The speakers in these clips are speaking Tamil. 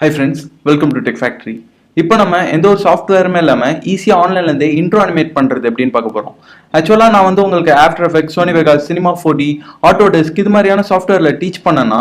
Hi friends welcome to Tech Factory இப்போ நம்ம எந்த ஒரு சாஃப்ட்வேருமே இல்லாமல் ஈஸியாக ஆன்லைன்லேருந்து இன்ட்ரோ அனிமேட் பண்ணுறது எப்படின்னு பார்க்க போகிறோம் ஆக்சுவலாக நான் வந்து உங்களுக்கு After Effect Sony Vegas Cinema four D Autodesk இது மாதிரியான சாஃப்ட்வேரில் டீச் பண்ணேன்னா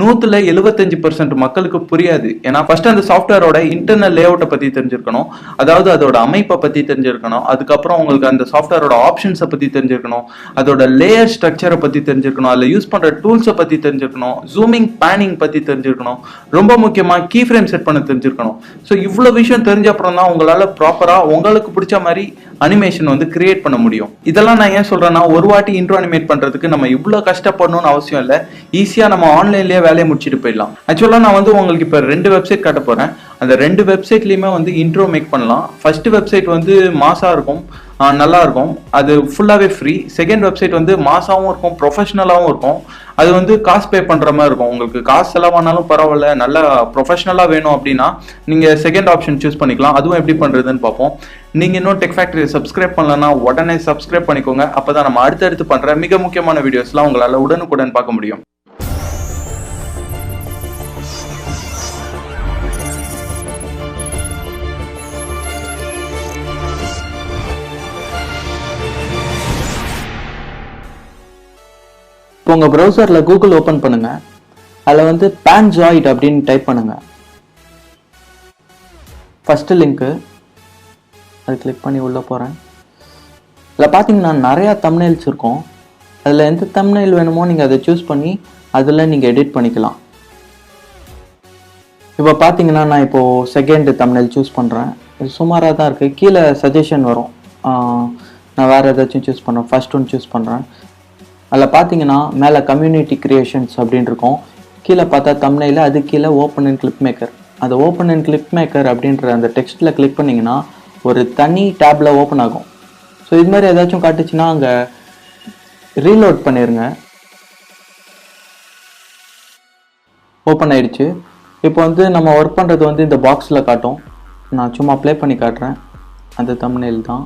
நூற்றுல எழுபத்தஞ்சு பர்சன்ட் மக்களுக்கு புரியாது. ஏன்னா ஃபர்ஸ்ட் அந்த சாஃப்ட்வேரோட இன்டர்னல் லேஅவுட்டை பற்றி தெரிஞ்சிருக்கணும். அதாவது அதோட அமைப்பை பற்றி தெரிஞ்சிருக்கணும். அதுக்கப்புறம் உங்களுக்கு அந்த சாஃப்ட்வேரோட ஆப்ஷன்ஸை பற்றி தெரிஞ்சிருக்கணும். அதோட லேயர் ஸ்ட்ரக்சரை பற்றி தெரிஞ்சிருக்கணும். அதில் யூஸ் பண்ணுற டூல்ஸை பற்றி தெரிஞ்சிருக்கணும். ஜூமிங் பேனிங் பற்றி தெரிஞ்சிருக்கணும். ரொம்ப முக்கியமாக கீ ஃப்ரேம் செட் பண்ண தெரிஞ்சிருக்கணும். ஸோ இவ்வளோ விஷயம் தெரிஞ்ச அப்புறம் தான் உங்களால் ப்ராப்பராக உங்களுக்கு பிடிச்ச மாதிரி அனிமேஷன் வந்து கிரியேட் பண்ண முடியும். இதெல்லாம் நான் ஏன் சொல்றேன்னா ஒரு வாட்டி இன்ட்ரோ அனிமேட் பண்றதுக்கு நம்ம இவ்வளோ கஷ்டப்படணும்னு அவசியம் இல்லை. ஈஸியாக நம்ம ஆன்லைன்லேயே வேலையை முடிச்சுட்டு போயிடலாம். ஆக்சுவலாக நான் வந்து உங்களுக்கு இப்போ ரெண்டு வெப்சைட் காட்ட போறேன். அந்த ரெண்டு வெப்சைட்லையுமே வந்து இன்ட்ரோ மேக் பண்ணலாம். ஃபர்ஸ்ட் வெப்சைட் வந்து மாசாக இருக்கும். நல்லா இருக்கும். அது ஃபுல்லாகவே ஃப்ரீ செகண்ட் வெப்சைட் வந்து மாசாவும் இருக்கும் ப்ரொஃபஷ்னலாகவும் இருக்கும். அது வந்து காசு பே பண்ணுற மாதிரி இருக்கும். உங்களுக்கு காசு செலவானாலும் பரவாயில்ல. நல்லா ப்ரொஃபஷ்னலாக வேணும் அப்படின்னா நீங்கள் செகண்ட் ஆப்ஷன் சூஸ் பண்ணிக்கலாம். அதுவும் எப்படி பண்ணுறதுன்னு பார்ப்போம். நீங்கள் இன்னும் டெக் ஃபேக்ட்ரி சப்ஸ்கிரைப் பண்ணலன்னா உடனே சப்ஸ்கிரைப் பண்ணிக்கோங்க. அப்போ தான் நம்ம அடுத்தடுத்து பண்ணுற மிக முக்கியமான வீடியோஸ்லாம் உங்களால் உடனுக்குடன் பார்க்க முடியும். இப்போ உங்கள் ப்ரௌசரில் கூகுள் ஓப்பன் பண்ணுங்கள் அதில் வந்து பேன் ஜாயிட் அப்படின்னு டைப் பண்ணுங்கள் ஃபஸ்ட்டு லிங்க்கு அது கிளிக் பண்ணி உள்ளே போகிறேன் அதில் பார்த்தீங்கன்னா நிறையா தம்னைல்ஸ் இருக்கும். அதில் எந்த தம்னைல் வேணுமோ நீங்கள் அதை சூஸ் பண்ணி அதில் நீங்கள் எடிட் பண்ணிக்கலாம். இப்போ பார்த்தீங்கன்னா நான் இப்போது செகண்ட் தமிழில் சூஸ் பண்ணுறேன் இது சுமாராக தான் இருக்குது கீழே சஜஷன் வரும். நான் வேறு ஏதாச்சும் சூஸ் பண்ணுறேன் ஃபர்ஸ்ட் ஒன் சூஸ் பண்ணுறேன் அதில் பார்த்தீங்கன்னா மேலே கம்யூனிட்டி கிரியேஷன்ஸ் அப்படின்னு இருக்கும். கீழே பார்த்தா தம்னையில் அது கீழே ஓப்பன் அண்ட் கிளிப் மேக்கர் அந்த ஓப்பன் அண்ட் கிளிப் மேக்கர் அப்படின்ற அந்த டெக்ஸ்ட்டில் கிளிக் பண்ணிங்கன்னா ஒரு தனி டேப்பில் ஓப்பன் ஆகும். ஸோ இது மாதிரி ஏதாச்சும் காட்டுச்சுன்னா அங்கே ரீலோட் பண்ணிடுங்க ஓப்பன் ஆயிடுச்சு. இப்போ வந்து நம்ம ஒர்க் பண்ணுறது வந்து இந்த பாக்ஸில் காட்டும். நான் சும்மா ப்ளே பண்ணி காட்டுறேன். அந்த தமிழில் தான்.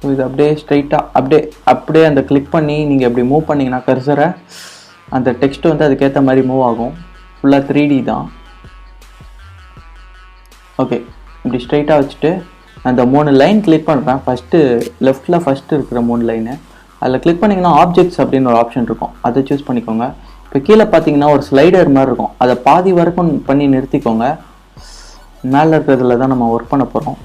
ஸோ இது அப்படியே ஸ்ட்ரைட்டாக அப்படியே அப்படியே அந்த கிளிக் பண்ணி நீங்கள் இப்படி மூவ் பண்ணிங்கன்னா கர்சரை அந்த டெக்ஸ்ட் வந்து அதுக்கேற்ற மாதிரி மூவ் ஆகும். ஃபுல்லாக த்ரீ டி தான். ஓகே இப்படி ஸ்ட்ரைட்டாக வச்சுட்டு அந்த மூணு லைன் கிளிக் பண்ணுறேன் ஃபஸ்ட்டு லெஃப்ட்டில் ஃபஸ்ட்டு இருக்கிற மூணு லைனு அதில் கிளிக் பண்ணிங்கன்னா ஆப்ஜெக்ட்ஸ் அப்படின்னு ஒரு ஆப்ஷன் இருக்கும். அதை சூஸ் பண்ணிக்கோங்க. இப்போ கீழே பார்த்தீங்கன்னா ஒரு ஸ்லைடர் மாதிரி இருக்கும். அதை பாதி வரைக்கும் பண்ணி நிறுத்திக்கோங்க. மேலே இருக்கிறதுல தான் நம்ம ஒர்க் பண்ண போகிறோம்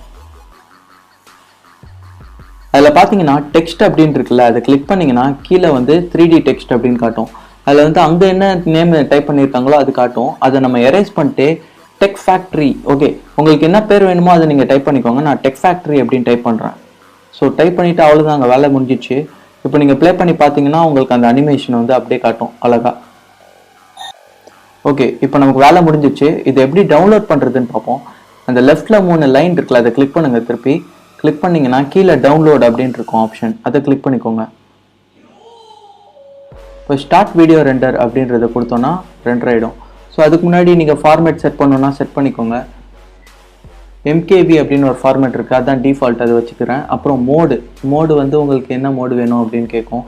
அதில் பார்த்தீங்கன்னா டெக்ஸ்ட் அப்படின்னு இருக்குல்ல அதை கிளிக் பண்ணீங்கன்னா கீழே வந்து த்ரீ டி டெக்ஸ்ட் அப்படின்னு காட்டும். அதில் வந்து அங்கே என்ன நேம் டைப் பண்ணியிருக்காங்களோ அது காட்டும். அதை நம்ம எரேஸ் பண்ணிட்டு டெக் ஃபேக்ட்ரி ஓகே உங்களுக்கு என்ன பேர் வேணுமோ அதை நீங்கள் டைப் பண்ணிக்கோங்க. நான் டெக் ஃபேக்ட்ரி அப்படின்னு டைப் பண்ணுறேன் ஸோ டைப் பண்ணிவிட்டு அவ்வளோதான் அங்கே வேலை முடிஞ்சிச்சு. இப்போ நீங்கள் ப்ளே பண்ணி பார்த்தீங்கன்னா உங்களுக்கு அந்த அனிமேஷன் வந்து அப்படியே காட்டும் அழகாக ஓகே இப்போ நமக்கு வேலை முடிஞ்சிச்சு. இது எப்படி டவுன்லோட் பண்ணுறதுன்னு பார்ப்போம். அந்த லெஃப்ட்டில் மூணு லைன் இருக்குல்ல அதை கிளிக் பண்ணுங்கள் திருப்பி. கிளிக் பண்ணிங்கன்னா கீழே டவுன்லோட் அப்படின்ட்டு இருக்கும் ஆப்ஷன் அதை கிளிக் பண்ணிக்கோங்க. இப்போ ஸ்டார்ட் வீடியோ ரெண்டர் அப்படின்றத கொடுத்தோன்னா ரெண்டர் ஆகிடும் ஸோ அதுக்கு முன்னாடி நீங்கள் ஃபார்மேட் செட் பண்ணணும்னா செட் பண்ணிக்கோங்க. எம்கேபி அப்படின்னு ஒரு ஃபார்மேட் இருக்குது அதான் டிஃபால்ட் அதை வச்சுக்கிறேன். அப்புறம் மோடு மோடு வந்து உங்களுக்கு என்ன மோடு வேணும் அப்படின்னு கேட்கும்.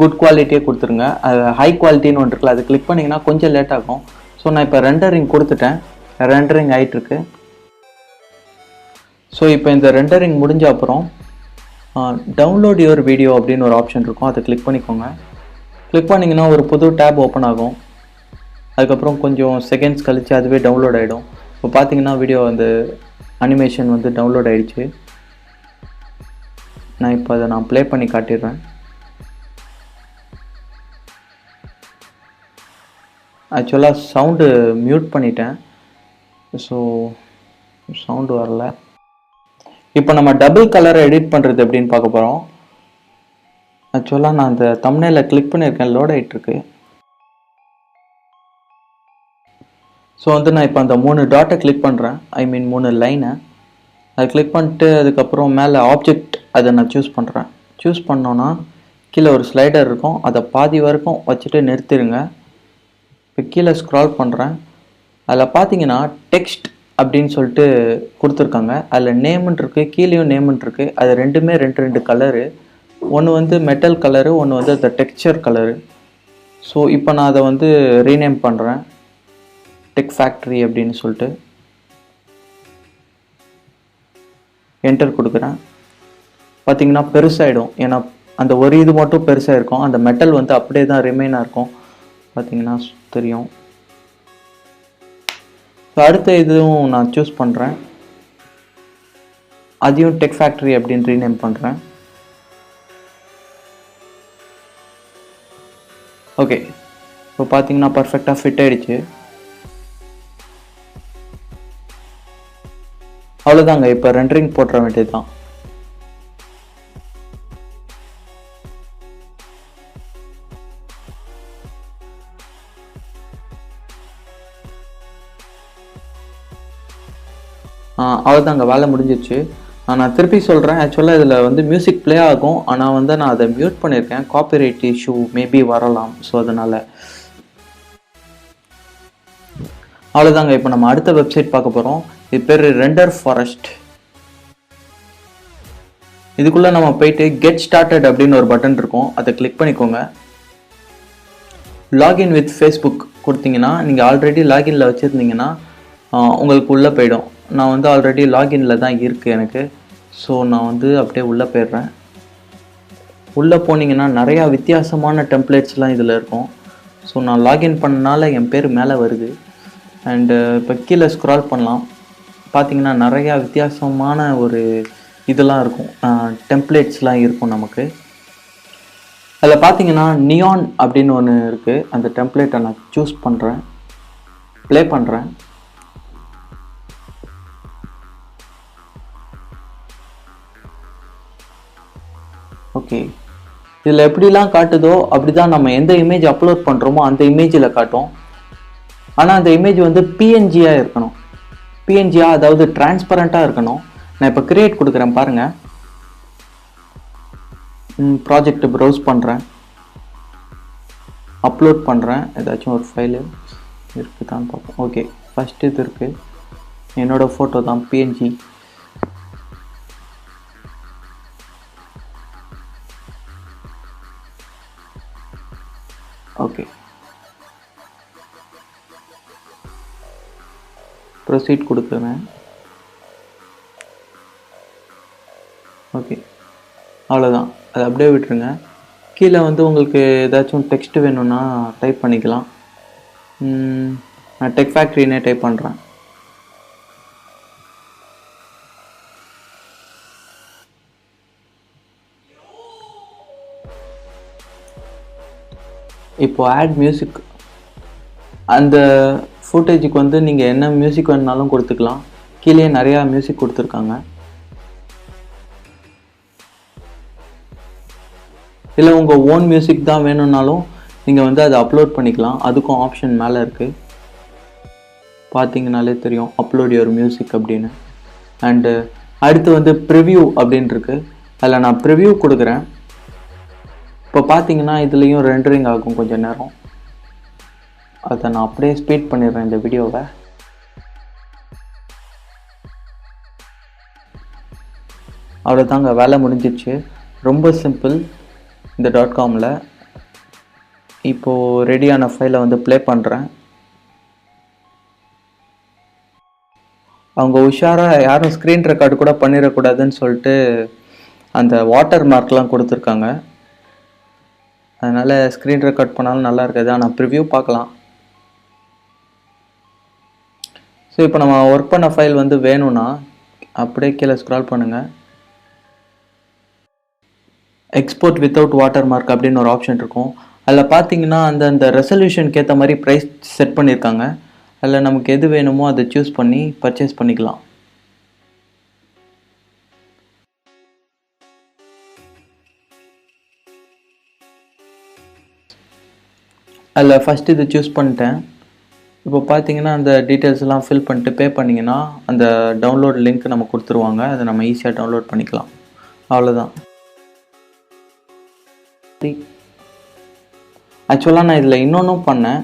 குட் குவாலிட்டியே கொடுத்துருங்க. அது ஹை குவாலிட்டின்னு ஒன்று இருக்குல்ல அது கிளிக் பண்ணிங்கன்னா கொஞ்சம் லேட் ஆகும். ஸோ நான் இப்போ ரெண்டரிங் கொடுத்துட்டேன். ரெண்டரிங் ஆகிட்டுருக்கு ஸோ இப்போ இந்த ரெண்டரிங் முடிஞ்ச அப்புறம் டவுன்லோட் யுவர் வீடியோ அப்படின்னு ஒரு ஆப்ஷன் இருக்கும். அதை கிளிக் பண்ணிக்கோங்க. கிளிக் பண்ணிங்கன்னா ஒரு புது டேப் ஓப்பன் ஆகும். அதுக்கப்புறம் கொஞ்சம் செகண்ட்ஸ் கழித்து அதுவே டவுன்லோட் ஆகிடும் இப்போ பார்த்தீங்கன்னா வீடியோ அந்த அனிமேஷன் வந்து டவுன்லோட் ஆகிடுச்சு நான் இப்போ அதை நான் ப்ளே பண்ணி காட்டிடுறேன். ஆக்சுவலாக சவுண்டு மியூட் பண்ணிட்டேன். ஸோ சவுண்டு வரல. இப்போ நம்ம டபுள் கலரை எடிட் பண்ணுறது எப்படின்னு பார்க்க போகிறோம் ஆக்சுவலாக நான் அந்த தம்னையில் கிளிக் பண்ணியிருக்கேன். லோட் ஆகிட்டுருக்கு ஸோ வந்து நான் இப்போ அந்த மூணு டாட்டை கிளிக் பண்ணுறேன் ஐ மீன் மூணு லைனை அதை கிளிக் பண்ணிட்டு அதுக்கப்புறம் மேலே ஆப்ஜெக்ட் அதை நான் சூஸ் பண்ணுறேன் சூஸ் பண்ணோன்னா கீழே ஒரு ஸ்லைடர் இருக்கும். அதை பாதி வரைக்கும் வச்சுட்டு நிறுத்திடுங்க இப்போ கீழே ஸ்க்ரால் பண்ணுறேன் அதில் பார்த்தீங்கன்னா டெக்ஸ்ட் அப்படின்னு சொல்லிட்டு கொடுத்துருக்காங்க. அதில் நேம்னு இருக்குது கீழேயும் நேம்னு இருக்குது அது ரெண்டுமே ரெண்டு ரெண்டு கலரு ஒன்று வந்து மெட்டல் கலரு ஒன்று வந்து அந்த டெக்ஸ்சர் கலரு ஸோ இப்போ நான் அதை வந்து ரீநேம் பண்ணுறேன் டெக் ஃபேக்ட்ரி அப்படின்னு சொல்லிட்டு. என்டர் கொடுக்குறேன். பார்த்தீங்கன்னா பெருசாகிடும் ஏன்னா அந்த ஒரு இது மட்டும் பெருசாக இருக்கும். அந்த மெட்டல் வந்து அப்படியே தான் ரிமைனாக இருக்கும். பார்த்தீங்கன்னா தெரியும். ஸோ அடுத்த இதுவும் நான் சூஸ் பண்ணுறேன் அதையும் டெக் ஃபேக்ட்ரி அப்படின்னு ரீநேம் பண்ணுறேன் ஓகே இப்போ பார்த்தீங்கன்னா பர்ஃபெக்டாக ஃபிட் ஆகிடுச்சு அவ்வளோதாங்க இப்போ ரெண்டரிங் போட்டுற வேண்டியது தான் அவ்வளோதாங்க வேலை முடிஞ்சிச்சு நான் திருப்பி சொல்கிறேன் ஆக்சுவலாக இதில் வந்து மியூசிக் ப்ளே ஆகும். ஆனால் வந்து நான் அதை மியூட் பண்ணியிருக்கேன். காப்பிரைட் இஷ்யூ மேபி வரலாம். ஸோ அதனால். அவ்வளோதாங்க இப்போ நம்ம அடுத்த வெப்சைட் பார்க்க போகிறோம் இது பேர் ரெண்டர் ஃபாரஸ்ட் இதுக்குள்ளே நம்ம போயிட்டு கெட் ஸ்டார்டட் அப்படின்னு ஒரு பட்டன் இருக்கும். அதை கிளிக் பண்ணிக்கோங்க. லாகின் வித் ஃபேஸ்புக் கொடுத்தீங்கன்னா நீங்கள் ஆல்ரெடி லாகின்ல வச்சுருந்தீங்கன்னா உங்களுக்கு உள்ளே போயிடும். நான் வந்து ஆல்ரெடி லாகின்ல தான் இருக்குது எனக்கு. ஸோ நான் வந்து அப்படியே உள்ளே போயிடுறேன். உள்ளே போனீங்கன்னா நிறையா வித்தியாசமான டெம்ப்ளேட்ஸ்லாம் இதில் இருக்கும். ஸோ நான் லாகின் பண்ணனால என் பேர் மேலே வருது. அண்டு இப்போ கீழே ஸ்க்ரால் பண்ணலாம். பார்த்தீங்கன்னா நிறையா வித்தியாசமான ஒரு இதெல்லாம் இருக்கும். டெம்ப்ளேட்ஸ்லாம் இருக்கும் நமக்கு. அதில் பார்த்தீங்கன்னா நியான் அப்படின்னு ஒன்று இருக்குது அந்த டெம்ப்ளேட்டை நான் சூஸ் பண்ணுறேன் ப்ளே பண்ணுறேன் ஓகே இதில் எப்படிலாம் காட்டுதோ அப்படி தான் நம்ம எந்த இமேஜ் அப்லோட் பண்ணுறோமோ அந்த இமேஜில் காட்டும். ஆனால் அந்த இமேஜ் வந்து பிஎன்ஜியாக இருக்கணும். பிஎன்ஜியாக அதாவது டிரான்ஸ்பரண்ட்டாக இருக்கணும். நான் இப்போ கிரியேட் கொடுக்குறேன் பாருங்கள் ப்ராஜெக்ட் ப்ரௌஸ் பண்ணுறேன் அப்லோட் பண்ணுறேன் ஏதாச்சும் ஒரு ஃபைலு இருக்குதான்னு பார்ப்போம். ஓகே ஃபஸ்ட்டு இது இருக்குது என்னோடய ஃபோட்டோ தான் பிஎன்ஜி ப்ரொசீட் கொடுக்குறேன். ஓகே அவ்வளோதான் அதை அப்படியே விட்டுருங்க. கீழே வந்து உங்களுக்கு ஏதாச்சும் டெக்ஸ்ட் வேணும்னா டைப் பண்ணிக்கலாம். நான் டெக் ஃபேக்ட்ரினே டைப் பண்ணுறேன் இப்போது ஆட் மியூசிக் அந்த ஃபுட்டேஜுக்கு வந்து நீங்கள் என்ன மியூசிக் வேணுனாலும் கொடுத்துக்கலாம். கீழே நிறையா மியூசிக் கொடுத்துருக்காங்க. இல்லை உங்கள் ஓன் மியூசிக் தான் வேணும்னாலும் நீங்கள் வந்து அதை அப்லோட் பண்ணிக்கலாம். அதுக்கும் ஆப்ஷன் மேலே இருக்குது பார்த்தீங்கனாலே தெரியும் அப்லோட் யுவர் மியூசிக் அப்படின்னு. அண்டு அடுத்து வந்து ப்ரிவ்யூ அப்படின்னு அதில் நான் ப்ரிவ்யூ கொடுக்குறேன். இப்போ பார்த்தீங்கன்னா இதுலேயும் ரெண்டரிங் ஆகும் கொஞ்சம் நேரம். அதை நான் அப்படியே ஸ்பீட் பண்ணிடுறேன் இந்த வீடியோவை. அவ்வளோதாங்க வேலை முடிஞ்சிச்சு ரொம்ப சிம்பிள் இந்த டாட் காமில் இப்போது ரெடியான ஃபைலை வந்து ப்ளே பண்ணுறேன் அவங்க உஷாராக யாரும் ஸ்க்ரீன் ரெக்கார்டு கூட பண்ணிடக்கூடாதுன்னு சொல்லிட்டு அந்த வாட்டர் மார்க்லாம் கொடுத்துருக்காங்க. அதனால் ஸ்க்ரீன் ரெக்கார்ட் பண்ணாலும் நல்லா இருக்காது. ஆனால் ப்ரிவ்யூ பார்க்கலாம். ஸோ இப்போ நம்ம ஒர்க் பண்ண ஃபைல் வந்து வேணும்னா அப்படியே கீழே ஸ்க்ரால் பண்ணுங்கள் எக்ஸ்போர்ட் வித்தவுட் வாட்டர் மார்க் அப்படின்னு ஒரு ஆப்ஷன் இருக்கும். அதில் பார்த்தீங்கன்னா அந்த அந்த ரெசல்யூஷனுக்கு ஏற்ற மாதிரி ப்ரைஸ் செட் பண்ணியிருக்காங்க அதில் நமக்கு எது வேணுமோ அதை சூஸ் பண்ணி பர்ச்சேஸ் பண்ணிக்கலாம். அதில் ஃபஸ்ட்டு இது சூஸ் பண்ணிட்டேன். இப்போ பார்த்தீங்கன்னா அந்த டீட்டெயில்ஸ்லாம் ஃபில் பண்ணிட்டு பே பண்ணிங்கன்னா அந்த டவுன்லோட் லிங்க் நம்ம கொடுத்துருவாங்க. அதை நம்ம ஈஸியாக டவுன்லோட் பண்ணிக்கலாம். அவ்வளோதான் ஆக்சுவலாக நான் இதில் இன்னொன்றும் பண்ணேன்.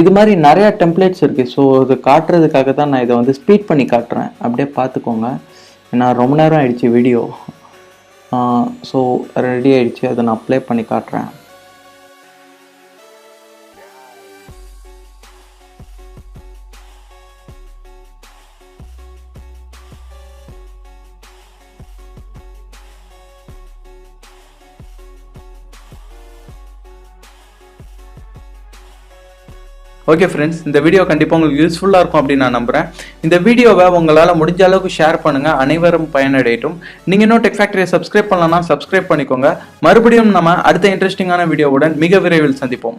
இது மாதிரி நிறையா டெம்ப்ளேட்ஸ் இருக்குது ஸோ இது காட்டுறதுக்காக தான் நான் இதை வந்து ஸ்பீட் பண்ணி காட்டுறேன். அப்படியே பார்த்துக்கோங்க. ஏன்னா ரொம்ப நேரம் ஆயிடுச்சு வீடியோ ஸோ ரெடி ஆயிடுச்சு. அதை நான் அப்ளை பண்ணி காட்டுறேன். ஓகே ஃப்ரெண்ட்ஸ் இந்த வீடியோ கண்டிப்பாக உங்களுக்கு யூஸ்ஃபுல்லாக இருக்கும் அப்படின்னு நான் நம்புகிறேன் இந்த வீடியோவை உங்களால் முடிஞ்ச அளவுக்கு ஷேர் பண்ணுங்கள் அனைவரும் பயனடையட்டும். நீங்கள் இன்னும் டெக் ஃபேக்டரியை சப்ஸ்கிரைப் பண்ணலன்னா சப்ஸ்கிரைப் பண்ணிக்கோங்க. மறுபடியும் நம்ம அடுத்த இன்ட்ரெஸ்டிங்கான வீடியோவுடன் மிக விரைவில் சந்திப்போம்.